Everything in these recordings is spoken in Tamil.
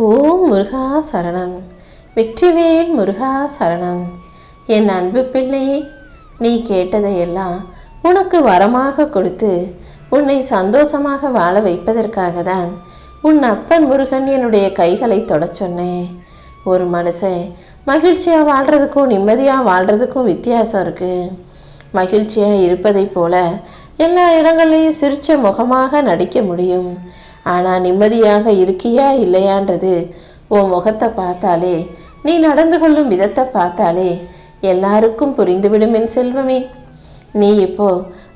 ஓம் முருகா சரணம். வெற்றிவேல் முருகா சரணம். என் அன்பு பிள்ளையே நீ கேட்டதையெல்லாம் உனக்கு வரமாக கொடுத்து உன்னை சந்தோஷமாக வாழ வைப்பதற்காக தான் உன் அப்பன் முருகன் என்னுடைய கைகளை தொடச் சொன்னேன். ஒரு மனுஷன் மகிழ்ச்சியாக வாழ்கிறதுக்கும் நிம்மதியாக வாழ்கிறதுக்கும் வித்தியாசம் இருக்குது மகிழ்ச்சியாக இருப்பதைப் போல எல்லா இடங்கள்லையும் சிரிச்ச முகமாக நடிக்க முடியும். ஆனால் நிம்மதியாக இருக்கியா இல்லையான்றது உன் முகத்தை பார்த்தாலே நீ நடந்து கொள்ளும் விதத்தை பார்த்தாலே எல்லாருக்கும் புரிந்துவிடும் என் செல்வமே. நீ இப்போ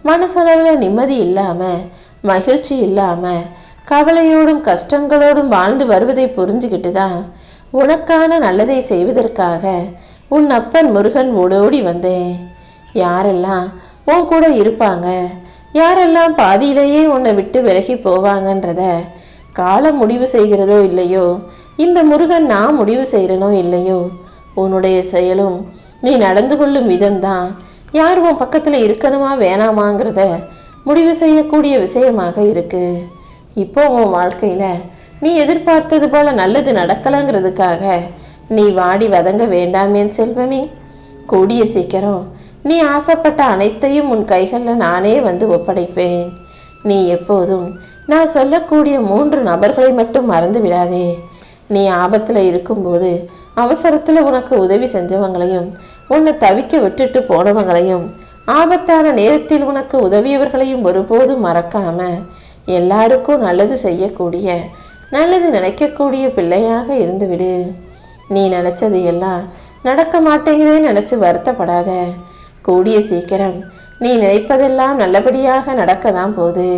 மனசளவில் நிம்மதி இல்லாமல் மகிழ்ச்சி இல்லாமல் கவலையோடும் கஷ்டங்களோடும் வாழ்ந்து வருவதை புரிஞ்சுக்கிட்டு தான் உனக்கான நல்லதை செய்வதற்காக உன் அப்பன் முருகன் ஓடோடி வந்தேன். யாரெல்லாம் உன் கூட இருப்பாங்க யாரெல்லாம் பாதியிலேயே உன்னை விட்டு விலகி போவாங்கன்றத காலம் முடிவு செய்கிறதோ இல்லையோ? இந்த முருகன் நான் முடிவு செய்கிறனோ இல்லையோ? உன்னுடைய செயலும் நீ நடந்து கொள்ளும் விதம்தான். யார் உன் பக்கத்தில் இருக்கணுமா வேணாமாங்கிறத முடிவு செய்யக்கூடிய விஷயமாக இருக்கு. இப்போ உன் வாழ்க்கையில் நீ எதிர்பார்த்தது போல நல்லது நடக்கலாங்கிறதுக்காக நீ வாடி வதங்க வேண்டாமேன் செல்வமே. கூடிய சீக்கிரம் நீ ஆசைப்பட்ட அனைத்தையும் உன் கைகளில் நானே வந்து ஒப்படைப்பேன். நீ எப்போதும் நான் சொல்லக்கூடிய மூன்று நபர்களை மட்டும் மறந்து விடாதே. நீ ஆபத்தில் இருக்கும்போது அவசரத்தில் உனக்கு உதவி செஞ்சவங்களையும் உன்னை தவிக்க விட்டுட்டு போனவங்களையும் ஆபத்தான நேரத்தில் உனக்கு உதவியவர்களையும் ஒருபோதும் மறக்காம எல்லாருக்கும் நல்லது செய்யக்கூடிய நல்லது நினைக்கக்கூடிய பிள்ளையாக இருந்துவிடு. நீ நினைச்சது எல்லாம் நடக்க மாட்டேங்குதே நினைச்சு வருத்தப்படாத. கூடிய சீக்கிரம். நீ நினைப்பதெல்லாம் நல்லபடியாக நடக்க தான் போகுது.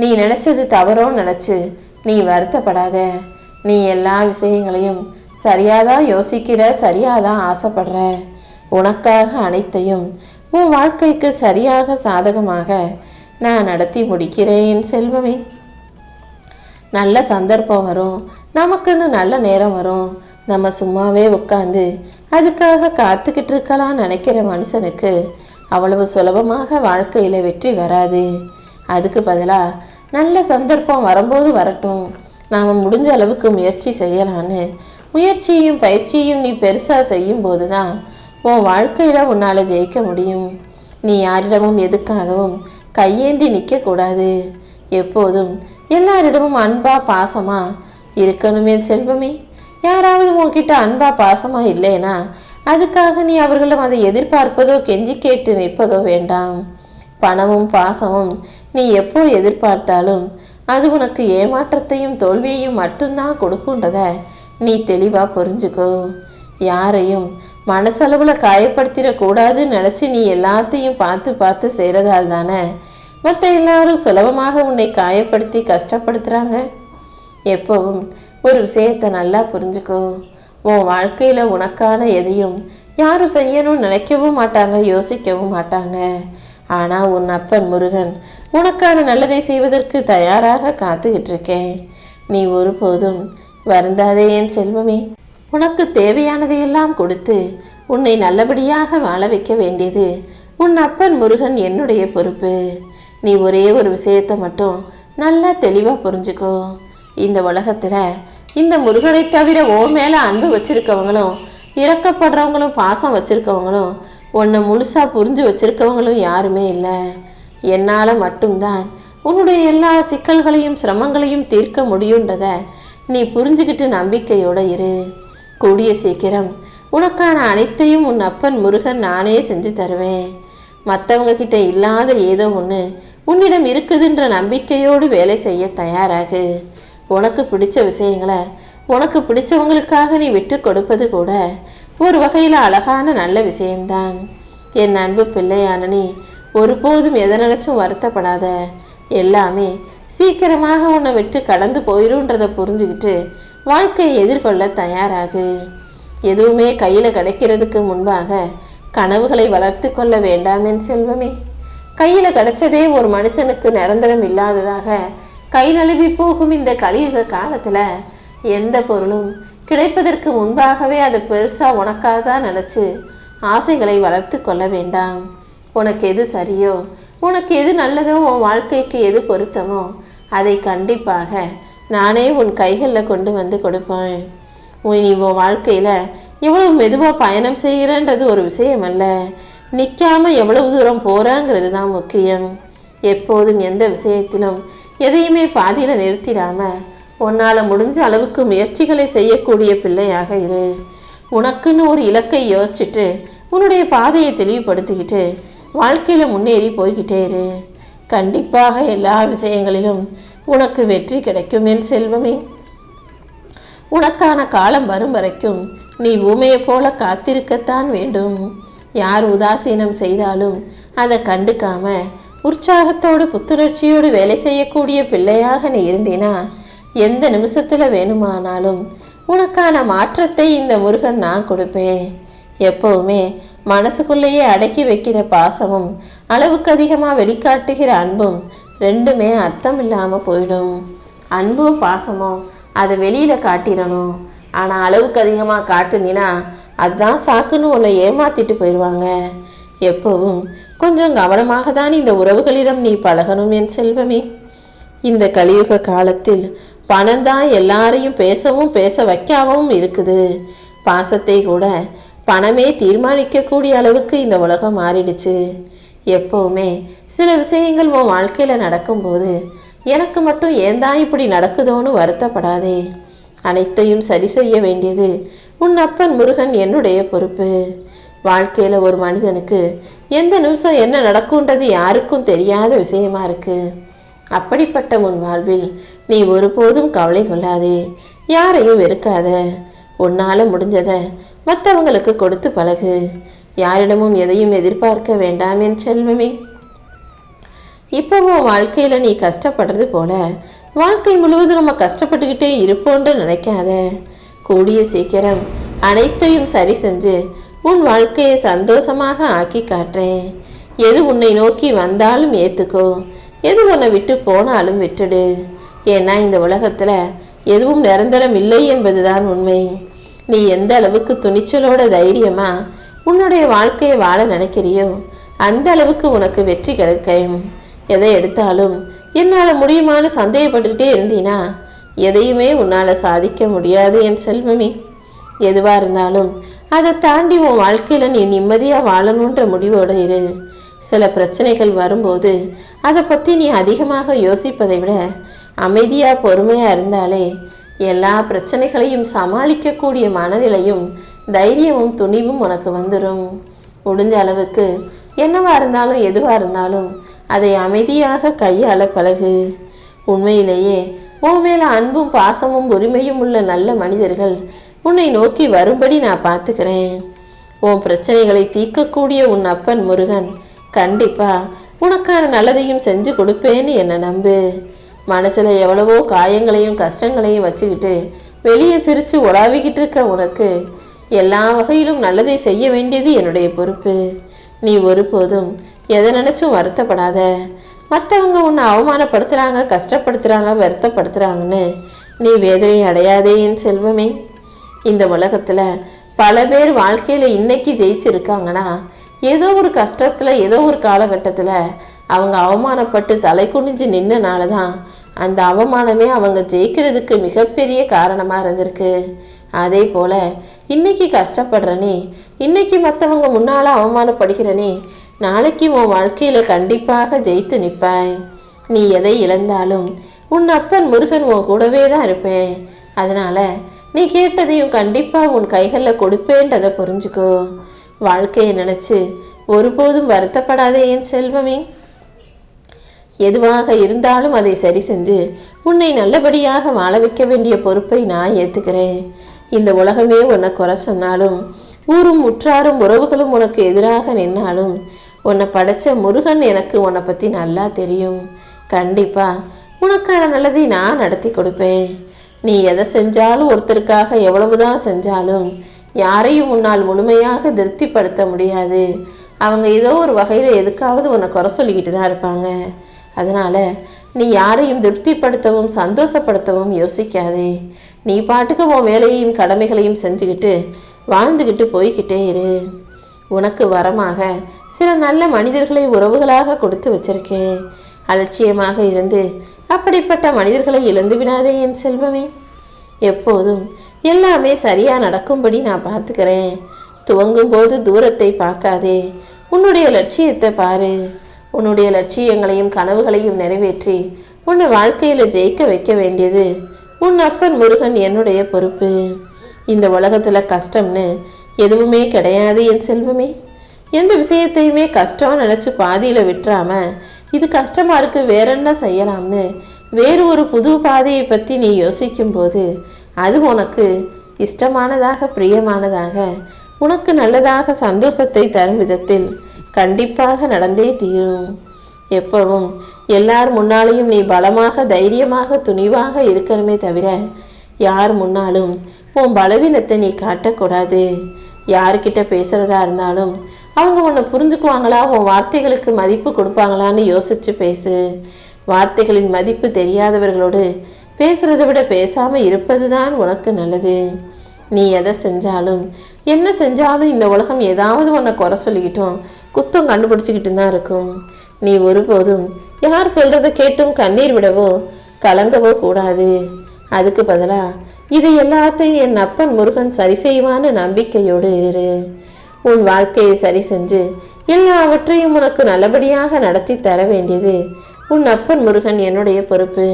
நீ நினைச்சது தவறோ நினைச்சு நீ வருத்தப்படாத. நீ எல்லா விஷயங்களையும் சரியாதான் யோசிக்கிற சரியாதான் ஆசைப்படுற. உனக்காக அனைத்தையும் உன் வாழ்க்கைக்கு சரியாக சாதகமாக நான் நடத்தி முடிக்கிறேன் செல்வமே. நல்ல சந்தர்ப்பம் வரும். நமக்குன்னு நல்ல நேரம் வரும். நம்ம சும்மாவே உட்காந்து அதுக்காக காத்துக்கிட்டு இருக்கலாம் நினைக்கிற மனுஷனுக்கு அவ்வளவு சுலபமாக வாழ்க்கையில் வெற்றி வராது. அதுக்கு பதிலாக நல்ல சந்தர்ப்பம் வரும்போது வரட்டும். நாம் முடிஞ்ச அளவுக்கு முயற்சி செய்யலான்னு முயற்சியும் பயிற்சியும் நீ பெருசாக செய்யும் போது தான் உன் வாழ்க்கையில் உன்னால் ஜெயிக்க முடியும். நீ யாரிடமும் எதுக்காகவும் கையேந்தி நிற்கக்கூடாது எப்போதும் எல்லாரிடமும் அன்பா பாசமா இருக்கணுமே செல்வமே. யாராவது உன்கிட்ட அன்பா பாசமா இல்லைனா அதுக்காக நீ அவர்களிடம் அதை எதிர்பார்ப்பதோ கெஞ்சி கேட்டு நிற்பதோ வேண்டாம். பணமும் பாசமும் நீ எப்போ எதிர்பார்த்தாலும் அது உனக்கு ஏமாற்றத்தையும் தோல்வியையும் மட்டும்தான் கொடுக்குன்றத நீ தெளிவா புரிஞ்சுக்கோ. யாரையும் மனசளவில் காயப்படுத்திடக்கூடாதுன்னு நினச்சி நீ எல்லாத்தையும் பார்த்து பார்த்து செய்கிறதால் தானே மற்ற எல்லாரும் சுலபமாக உன்னை காயப்படுத்தி கஷ்டப்படுத்துகிறாங்க எப்பவும் ஒரு விஷயத்தை நல்லா புரிஞ்சுக்கோ. உன் வாழ்க்கையில் உனக்கான எதையும் யாரும் செய்யணும்னு நினைக்கவும் மாட்டாங்க யோசிக்கவும் மாட்டாங்க. ஆனால் உன் அப்பன் முருகன் உனக்கான நல்லதை செய்வதற்கு தயாராக காத்துக்கிட்டு இருக்கேன். நீ ஒருபோதும் வருந்தாதே என் செல்வமே. உனக்கு தேவையானதையெல்லாம் கொடுத்து உன்னை நல்லபடியாக வாழ வைக்க வேண்டியது உன் அப்பன் முருகன் என்னுடைய பொறுப்பு. நீ ஒரே ஒரு விஷயத்தை மட்டும் நல்லா தெளிவாக புரிஞ்சுக்கோ. இந்த உலகத்தில் இந்த முருகனை தவிர ஓ மேலே அன்பு வச்சிருக்கவங்களும் இறக்கப்படுறவங்களும் பாசம் வச்சிருக்கவங்களும் உன்னை முழுசாக புரிஞ்சு வச்சிருக்கவங்களும் யாருமே இல்லை. என்னால் மட்டும்தான் உன்னுடைய எல்லா சிக்கல்களையும் சிரமங்களையும் தீர்க்க முடியுன்றத நீ புரிஞ்சுக்கிட்டு நம்பிக்கையோட இரு. கூடிய சீக்கிரம் உனக்கான அனைத்தையும் உன் அப்பன் முருகன் நானே செஞ்சு தருவேன். மற்றவங்க கிட்ட இல்லாத ஏதோ ஒன்று உன்னிடம் இருக்குதுன்ற நம்பிக்கையோடு வேலை செய்ய தயாராகு. உனக்கு பிடிச்ச விஷயங்களை உனக்கு பிடிச்சவங்களுக்காக நீ விட்டு கொடுப்பது கூட ஒரு வகையில் அழகான நல்ல விஷயம்தான். என் அன்பு பிள்ளையான நீ ஒருபோதும் எதை நினைச்சும் வருத்தப்படாத. எல்லாமே சீக்கிரமாக உன்னை விட்டு கடந்து போயிருன்றதை புரிஞ்சுக்கிட்டு வாழ்க்கையை எதிர்கொள்ள தயாராகு. எதுவுமே கையில் கிடைக்கிறதுக்கு முன்பாக கனவுகளை வளர்த்து கொள்ள வேண்டாம் என் செல்வமே. கையில் கிடைச்சதே ஒரு மனுஷனுக்கு நிரந்தரம் இல்லாததாக கை நழுவி போகும் இந்த கலியுக காலத்தில் எந்த பொருளும் கிடைப்பதற்கு முன்பாகவே அதை பெருசாக உனக்காக தான் நினச்சி ஆசைகளை வளர்த்து கொள்ள வேண்டாம். உனக்கு எது சரியோ உனக்கு எது நல்லதோ உன் வாழ்க்கைக்கு எது பொருத்தமோ அதை கண்டிப்பாக நானே உன் கைகளில் கொண்டு வந்து கொடுப்பேன். நீ உன் வாழ்க்கையில் எவ்வளவு மெதுவாக பயணம் செய்கிறன்றது ஒரு விஷயம் அல்ல நிற்காம எவ்வளவு தூரம் போகிறாங்கிறது தான் முக்கியம். எப்போதும் எந்த விஷயத்திலும் எதையுமே பாதியில் நிறுத்திடாம உன்னால் முடிஞ்ச அளவுக்கு முயற்சிகளை செய்யக்கூடிய பிள்ளையாக இரு. உனக்குன்னு ஒரு இலக்கை யோசிச்சுட்டு உன்னுடைய பாதையை தெளிவுபடுத்திக்கிட்டு வாழ்க்கையில் முன்னேறி போய்கிட்டே இரு. கண்டிப்பாக எல்லா விஷயங்களிலும் உனக்கு வெற்றி கிடைக்கும் என் செல்வமே. உனக்கான காலம் வரும் வரைக்கும் நீ ஊமையை போல காத்திருக்கத்தான் வேண்டும். யார் உதாசீனம் செய்தாலும் அதை கண்டுக்காம உற்சாகத்தோடு புத்துணர்ச்சியோடு வேலை செய்யக்கூடிய பிள்ளையாக நீ இருந்தினா? எந்த நிமிஷத்தில் வேணுமானாலும் உனக்கான மாற்றத்தை இந்த முருகன் நான் கொடுப்பேன். எப்பவுமே மனசுக்குள்ளேயே அடக்கி வைக்கிற பாசமும் அளவுக்கு அதிகமாக வெளிக்காட்டுகிற அன்பும் ரெண்டுமே அர்த்தம் இல்லாமல் போயிடும். அன்பும் பாசமும் அதை வெளியில் காட்டிடணும். ஆனால் அளவுக்கு அதிகமாக காட்டுனினா அதுதான் சாக்குன்னு உன்னை ஏமாத்திட்டு போயிடுவாங்க. எப்பவும் கொஞ்சம் கவனமாக தான் இந்த உறவுகளிடம் நீ பழகணும் என் செல்வமே. இந்த கலியுக காலத்தில் பணம் தான் எல்லாரையும் பேசவும் பேச வைக்காவும் இருக்குது. பாசத்தை கூட பணமே தீர்மானிக்கக்கூடிய அளவுக்கு இந்த உலகம் மாறிடுச்சு. எப்பவுமே சில விஷயங்கள் உன் வாழ்க்கையில் நடக்கும்போது எனக்கு மட்டும் ஏன் தான் இப்படி நடக்குதோன்னு வருத்தப்படாதே. அனைத்தையும் சரி செய்ய வேண்டியது உன் அப்பன் முருகன் என்னுடைய பொறுப்பு. வாழ்க்கையில் ஒரு மனிதனுக்கு எந்த நிமிஷம் என்ன நடக்கும்ன்றது யாருக்கும் தெரியாத விஷயமா இருக்கு. அப்படிப்பட்ட உன் வாழ்வில் நீ ஒருபோதும் கவலை கொள்ளாதே. யாரையும் வெறுக்காத. உன்னால் முடிஞ்சதை மற்றவங்களுக்கு கொடுத்து பழகு. யாரிடமும் எதையும் எதிர்பார்க்க வேண்டாம் என் செல்வமே. இப்போவும் வாழ்க்கையில் நீ கஷ்டப்படுறது போல வாழ்க்கை முழுவதும் நம்ம கஷ்டப்பட்டுக்கிட்டே இருப்போன்று நினைக்காத. கூடிய சீக்கிரம் அனைத்தையும் சரி செஞ்சு உன் வாழ்க்கையை சந்தோஷமாக ஆக்கி காட்டுறேன். எது உன்னை நோக்கி வந்தாலும் ஏற்றுக்கோ எது உன்னை விட்டு போனாலும் விட்டுடு. ஏன்னா இந்த உலகத்தில் எதுவும் நிரந்தரம் இல்லை என்பதுதான் உண்மை. நீ எந்த அளவுக்கு துணிச்சலோட தைரியமா உன்னுடைய வாழ்க்கையை வாழ நினைக்கிறியோ அந்த அளவுக்கு உனக்கு வெற்றி கிடைக்கும். எதை எடுத்தாலும் என்னால் முடியுமான்னு சந்தேகப்பட்டுக்கிட்டே இருந்தீனா எதையுமே உன்னால் சாதிக்க முடியாது என் செல்வமே. எதுவாக இருந்தாலும் அதை தாண்டி உன் வாழ்க்கையில் நீ நிம்மதியாக வாழணுன்ற முடிவோடு இரு. சில பிரச்சனைகள் வரும்போது அதை பற்றி நீ அதிகமாக யோசிப்பதை விட அமைதியாக பொறுமையாக இருந்தாலே எல்லா பிரச்சனைகளையும் சமாளிக்கக்கூடிய மனநிலையும் தைரியமும் துணிவும் உனக்கு வந்துடும் முடிஞ்ச அளவுக்கு என்னவா இருந்தாலும் எதுவாக இருந்தாலும் அதை அமைதியாக கையாள பழகு. உண்மையிலேயே உன் மேல அன்பும் பாசமும் உரிமையும் உள்ள நல்ல மனிதர்கள் உன்னை நோக்கி வரும்படி நான் பார்த்துக்கிறேன். உன் பிரச்சனைகளை தீர்க்கக்கூடிய உன் அப்பன் முருகன் கண்டிப்பா உனக்கான நல்லதையும் செஞ்சு கொடுப்பேன்னு என்னை நம்பு. மனசுல எவ்வளவோ காயங்களையும் கஷ்டங்களையும் வச்சுக்கிட்டு வெளியே சிரிச்சு உலாவிக்கிட்டு இருக்க உனக்கு எல்லா வகையிலும் நல்லதை செய்ய வேண்டியது என்னுடைய பொறுப்பு. நீ ஒருபோதும் எதை நினைச்சும் வருத்தப்படாத. மற்றவங்க உன்னை அவமானப்படுத்துறாங்க கஷ்டப்படுத்துறாங்க வருத்தப்படுத்துறாங்கன்னு நீ வேதனை அடையாதே என் செல்வமே. இந்த உலகத்துல பல பேர் வாழ்க்கையில இன்னைக்கு ஜெயிச்சிருக்காங்கன்னா ஏதோ ஒரு கஷ்டத்துல ஏதோ ஒரு காலகட்டத்துல அவங்க அவமானப்பட்டு தலை குனிஞ்சு நின்னனால தான் அந்த அவமானமே அவங்க ஜெயிக்கிறதுக்கு மிகப்பெரிய காரணமா இருந்திருக்கு. அதே போல இன்னைக்கு கஷ்டப்படுறனே இன்னைக்கு மற்றவங்க முன்னால அவமானப்படுகிறனே நாளைக்கு உன் வாழ்க்கையில கண்டிப்பாக ஜெயித்து நிற்பாய் நீ எதை இழந்தாலும் உன் அப்பன் முருகன் உன் கூடவே தான் இருப்பேன். அதனால நீ கேட்டதையும் கண்டிப்பாக உன் கைகளில் கொடுப்பேன்றதை புரிஞ்சுக்கோ. வாழ்க்கையை நினச்சி ஒருபோதும் வருத்தப்படாதே என் செல்வமே. எதுவாக இருந்தாலும் அதை சரி செஞ்சு உன்னை நல்லபடியாக வாழ வைக்க வேண்டிய பொறுப்பை நான் ஏற்றுக்கிறேன் இந்த உலகமே உன்னை குறை சொன்னாலும் ஊரும் உற்றாரும் உறவுகளும் உனக்கு எதிராக நின்னாலும் உன்னை படைச்ச முருகன் எனக்கு உன்னை பற்றி நல்லா தெரியும். கண்டிப்பாக உனக்கான நல்லதை நான் நடத்தி கொடுப்பேன். நீ எதை செஞ்சாலும் ஒருத்தருக்காக எவ்வளவுதான் செஞ்சாலும் யாரையும் உன்னால் முழுமையாக திருப்திப்படுத்த முடியாது. அவங்க ஏதோ ஒரு வகையில் எதுக்காவது உன்னை குறை சொல்லிக்கிட்டு தான் இருப்பாங்க. அதனால் நீ யாரையும் திருப்திப்படுத்தவும் சந்தோஷப்படுத்தவும் யோசிக்காதே. நீ பாட்டுக்கு உன் வேலையையும் கடமைகளையும் செஞ்சுக்கிட்டு வாழ்ந்துக்கிட்டு போய்கிட்டே இரு. உனக்கு வரமாக சில நல்ல மனிதர்களை உறவுகளாக கொடுத்து வச்சிருக்கேன். அலட்சியமாக இருந்து அப்படிப்பட்ட மனிதர்களை இழந்து விடாதே என் செல்வமே. எப்போதும் எல்லாமே சரியா நடக்கும்படி நான் பார்த்துக்கிறேன். துவங்கும் போது தூரத்தை பார்க்காதே. உன்னுடைய லட்சியத்தை பாரு. உன்னுடைய லட்சியங்களையும் கனவுகளையும் நிறைவேற்றி உன்னை வாழ்க்கையில ஜெயிக்க வைக்க வேண்டியது உன் அப்பன் முருகன் என்னுடைய பொறுப்பு. இந்த உலகத்துல கஷ்டம்னு எதுவுமே கிடையாது என் செல்வமே. எந்த விஷயத்தையுமே கஷ்டம் நினைச்சு பாதியில விட்டுறாம இது கஷ்டமாக இருக்கு வேற என்ன செய்யலாம்னு? வேறு ஒரு புது பாதையை பற்றி நீ யோசிக்கும்போது அது உனக்கு இஷ்டமானதாக பிரியமானதாக உனக்கு நல்லதாக சந்தோஷத்தை தரும் விதத்தில் கண்டிப்பாக நடந்தே தீரும். எப்பவும் எல்லார் முன்னாலேயும் நீ பலமாக தைரியமாக துணிவாக இருக்கணுமே தவிர யார் முன்னாலும் உன் பலவீனத்தை நீ காட்டக்கூடாது. யார்கிட்ட பேசுறதா இருந்தாலும் அவங்க உன்னை புரிஞ்சுக்குவாங்களா? உன் வார்த்தைகளுக்கு மதிப்பு கொடுப்பாங்களான்னு யோசிச்சு பேசு. வார்த்தைகளின் மதிப்பு தெரியாதவர்களோடு பேசுறதை விட பேசாமல் இருப்பது தான் உனக்கு நல்லது. நீ எதை செஞ்சாலும் என்ன செஞ்சாலும் இந்த உலகம் ஏதாவது உன்னை குறை சொல்லிக்கிட்டோம் குத்தம் கண்டுபிடிச்சிக்கிட்டு தான் இருக்கும். நீ ஒருபோதும் யார் சொல்கிறத கேட்டும் கண்ணீர் விடவோ கலங்கவோ கூடாது. அதுக்கு பதிலாக இது எல்லாத்தையும் என் அப்பன் முருகன் சரி செய்வான்னு நம்பிக்கையோடு இரு. உன் வாழ்க்கையை சரி செஞ்சு எல்லாவற்றையும் உனக்கு நல்லபடியாக நடத்தி தர வேண்டியது. உன் அப்பன் முருகன் என்னுடைய பொறுப்பு.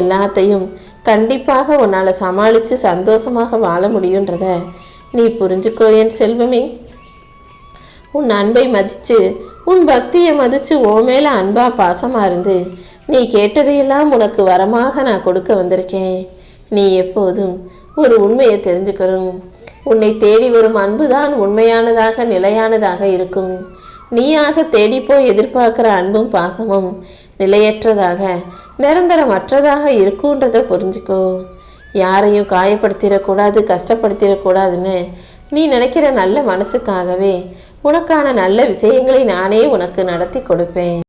எல்லாத்தையும் கண்டிப்பாக உன்னால் சமாளித்து சந்தோஷமாக வாழ முடியுன்றத நீ புரிஞ்சுக்கோ என் செல்வமே. உன் அன்பை மதித்து உன் பக்தியை மதித்து ஓ மேல அன்பா பாசமா இருந்து நீ கேட்டதையெல்லாம் உனக்கு வரமாக நான் கொடுக்க வந்திருக்கேன். நீ எப்போதும் ஒரு உண்மையை தெரிஞ்சுக்கணும். உன்னை தேடி வரும் அன்புதான் உண்மையானதாக நிலையானதாக இருக்கும். நீயாக தேடிப்போய் எதிர்பார்க்கிற அன்பும் பாசமும் நிலையற்றதாக நிரந்தரமற்றதாக இருக்குன்றத புரிஞ்சுக்கோ. யாரையும் காயப்படுத்திடக்கூடாது கஷ்டப்படுத்திடக்கூடாதுன்னு நீ நினைக்கிற நல்ல மனசுக்காகவே உனக்கான நல்ல விஷயங்களை நானே உனக்கு நடத்தி கொடுப்பேன்.